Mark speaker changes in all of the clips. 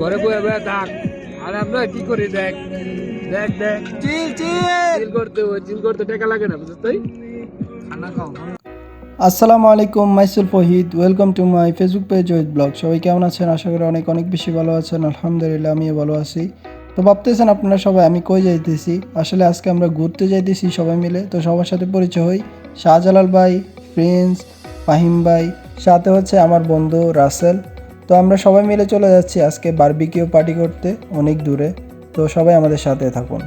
Speaker 1: ঘরে বয়ে বয়ে থাক। আর আমরা কি করি দেখ দেখ দেখ।
Speaker 2: চিল চিল।
Speaker 1: চিল করতে চিল করতে টাকা লাগে না বুঝছিস তুই?
Speaker 2: খানা খাও।
Speaker 3: আসসালামু আলাইকুম Maisul Fahid. Welcome to my Facebook page with blog সবাই কেমন আছেন? আশা করি অনেক অনেক বেশি ভালো আছেন। আলহামদুলিল্লাহ আমিও ভালো আছি। তো ভাবতেছেন আপনারা সবাই আমি কই যাইতেছি? আসলে আজকে আমরা ঘুরতে যাইতেছি সবাই মিলে। তো সবার সাথে পরিচয় হই। শাহজালাল ভাই প্রিন্স ফাহিম ভাই। সাথে হচ্ছে আমার বন্ধু রাসেল। তো আমরা সবাই মিলে চলে যাচ্ছি আজকে বারবিকিউ পার্টি করতে, অনেক দূরে। তো সবাই আমাদের সাথে থাকুন।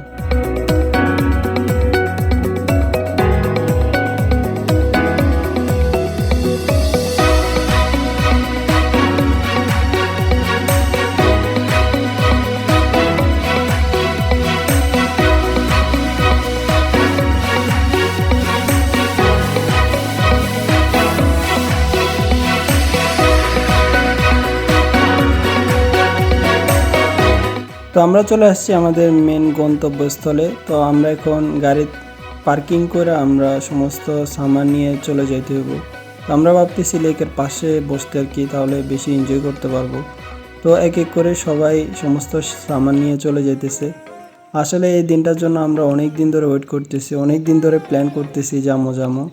Speaker 3: তো আমরা চলে আসছি আমাদের মেন গন্তব্যস্থলে। তো আমরা এখন গাড়ি পার্কিং করে আমরা সমস্ত সামান নিয়ে চলে যাইতে হব তো আমরা ভাবতেছি লেকের পাশে বসতে আর কি, তাহলে বেশি এনজয় করতে পারব। তো এক এক করে সবাই সমস্ত সামান নিয়ে চলে যেতেছে আসলে এই দিনটার জন্য আমরা অনেক দিন ধরে ওয়েট করতেছি, অনেক দিন ধরে প্ল্যান করতেছি জামো জামো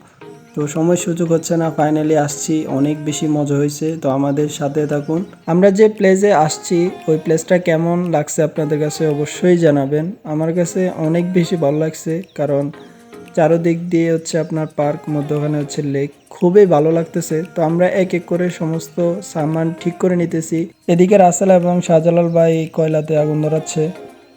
Speaker 3: তো সময় সুযোগ হচ্ছে না ফাইনালি আসছি, অনেক বেশি মজা হয়েছে, তো আমাদের সাথে থাকুন। আমরা যে প্লেসে আসছি, ওই প্লেসটা কেমন লাগছে আপনাদের কাছে অবশ্যই জানাবেন। আমার কাছে অনেক বেশি ভালো লাগছে, কারণ চারোদিক দিয়ে হচ্ছে আপনার পার্ক মধ্যখানে হচ্ছে লেক খুবই ভালো লাগতেছে। তো আমরা এক এক করে সমস্ত সামান ঠিক করে নিতেছি। এদিকে রাসেল এবং শাহজালাল ভাই কয়লাতে আগুন ধরাচ্ছে।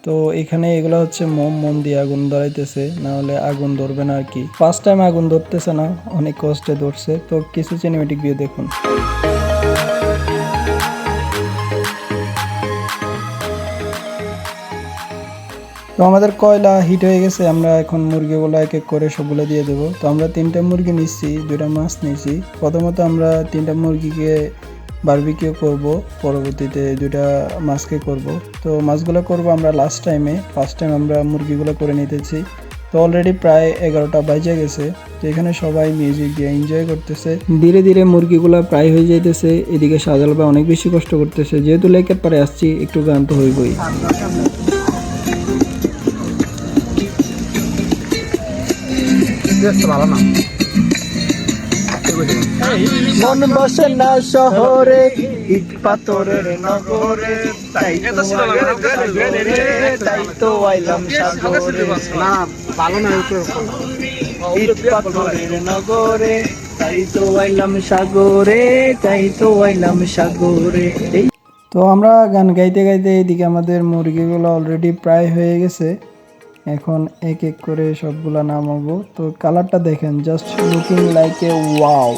Speaker 3: তো এখানে এগুলো হচ্ছে মোম মোম দিয়ে আগুন ধরাইতেছে না হলে আগুন ধরবে না আর কি ফার্স্ট টাইম আগুন ধরতেছে না, অনেক কষ্টে ধরছে। তো কিছু সিনেমেটিক ভিউ দেখুন। তো আমাদের কয়লা হিট হয়ে গেছে, আমরা এখন মুরগিগুলো এক এক করে সবগুলো দিয়ে দেবো। তো আমরা তিনটা মুরগি নিচ্ছি, দুইটা মাছ নিয়েছি প্রথমত আমরা তিনটা মুরগিকে বারবিকিউ করব, পরবর্তীতে দুইটা মাছকে করব। তো মাছগুলো করব আমরা লাস্ট টাইমে ফার্স্ট টাইম আমরা মুরগিগুলো করে নিতেছি। তো অলরেডি প্রায় এগারোটা বাজে গেছে। তো এখানে সবাই মিউজিক দিয়ে এনজয় করতেছে। ধীরে ধীরে মুরগিগুলো প্রায় হয়ে যাইতেছে। এদিকে সাজাল ভাই অনেক বেশি কষ্ট করতেছে। যেহেতু লেকের পারে আসছি, একটু গান তো হইবই
Speaker 1: ভালো না।
Speaker 3: মন বসে না শহরে ইট পাথরের নগরে তাই তো তাই তো আইলাম সাগরে
Speaker 1: না ভালো না
Speaker 3: ইট পাথরের নগরে তাই তো আইলাম সাগরে তাই তো আইলাম সাগরে। তো আমরা গান গাইতে গাইতে এইদিকে আমাদের মুরগিগুলো অলরেডি প্রায় হয়ে গেছে। এখন এক এক করে সবগুলা নামাবো। তো কালারটা দেখেন just looking like a wow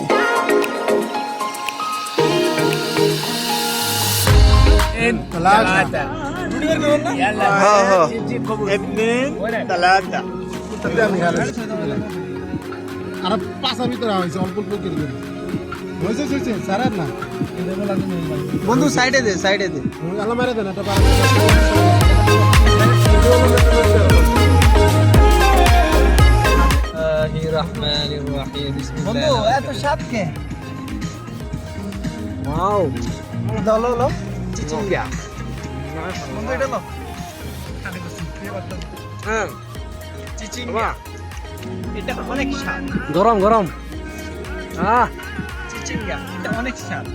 Speaker 2: আর পাশার ভিতরে হয়েছে অল্প অল্প করে করে। হয়েছে হয়েছে স্যারের না।
Speaker 3: বন্ধু সাইডে দে সাইডে দে।
Speaker 2: আলো মেরে দেন একটা
Speaker 3: এত কে? ওয়াও। দলো লো
Speaker 1: চিচিঙ্গা
Speaker 3: বন্ধু এটা লো
Speaker 1: হ্যাঁ।
Speaker 3: চিচিঙ্গা এটা অনেক স্বাদ।
Speaker 1: গরম গরম। আহ।
Speaker 3: চিচিঙ্গা এটা অনেক স্বাদ।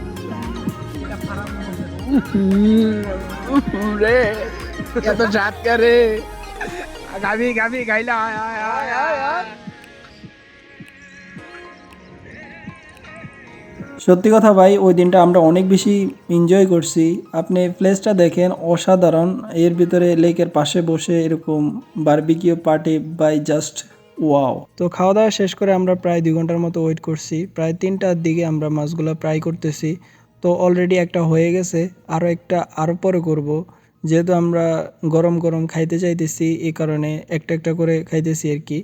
Speaker 1: রে। এত জাত করে গাবি গাবি গাইলা আয় আয় আয় আয়।
Speaker 3: সত্যি কথা ভাই, ওই দিনটা আমরা অনেক বেশি এনজয় করছি। আপনি প্লেসটা দেখেন, অসাধারণ। এর ভিতরে লেকের পাশে বসে এরকম barbecue party by just wow তো খাওয়া দাওয়া শেষ করে আমরা প্রায় দুই ঘণ্টার মতো ওয়েট করছি। প্রায় তিনটার দিকে আমরা মাছগুলো ফ্রাই করতেছি। তো অলরেডি একটা হয়ে গেছে আরও একটা আরও পরে করব। যেহেতু আমরা গরম গরম খাইতে চাইতেছি এই কারণে একটা একটা করে খাইতেছি আর কি।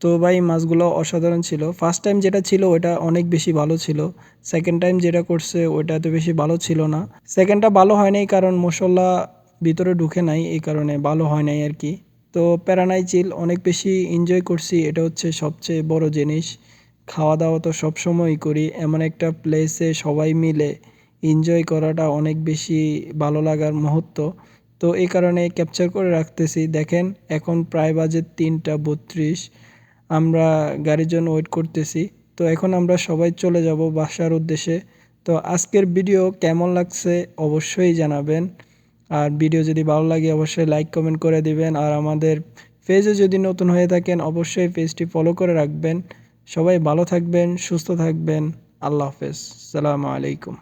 Speaker 3: তো ভাই মাছগুলো অসাধারণ ছিল। ফার্স্ট টাইম যেটা ছিল ওটা অনেক বেশি ভালো ছিল। সেকেন্ড টাইম যেটা করছে ওটা তো বেশি ভালো ছিল না। সেকেন্ডটা ভালো হয় নাই কারণ মশলা ভিতরে ঢুকে নাই, এই কারণে ভালো হয় নাই আর কি। তো প্যারানাই চিল অনেক বেশি এনজয় করছি, এটা হচ্ছে সবচেয়ে বড় জিনিস। খাওয়া দাওয়া তো সবসময়ই করি, এমন একটা প্লেসে সবাই মিলে এনজয় করাটা অনেক বেশি ভালো লাগার মুহূর্ত। তো এই কারণে ক্যাপচার করে রাখতেছি। দেখেন, এখন প্রায় বাজে তিনটা বত্রিশ। আমরা গাড়ির জন্য ওয়েট করতেছি। তো এখন আমরা সবাই চলে যাব বাসার উদ্দেশ্যে। তো আজকের ভিডিও কেমন লাগছে অবশ্যই জানাবেন। আর ভিডিও যদি ভালো লাগে অবশ্যই লাইক কমেন্ট করে দিবেন। আর আমাদের পেজে যদি নতুন হয়ে থাকেন, অবশ্যই পেজটি ফলো করে রাখবেন। সবাই ভালো থাকবেন, সুস্থ থাকবেন। আল্লাহ হাফেজ। সালামু আলাইকুম।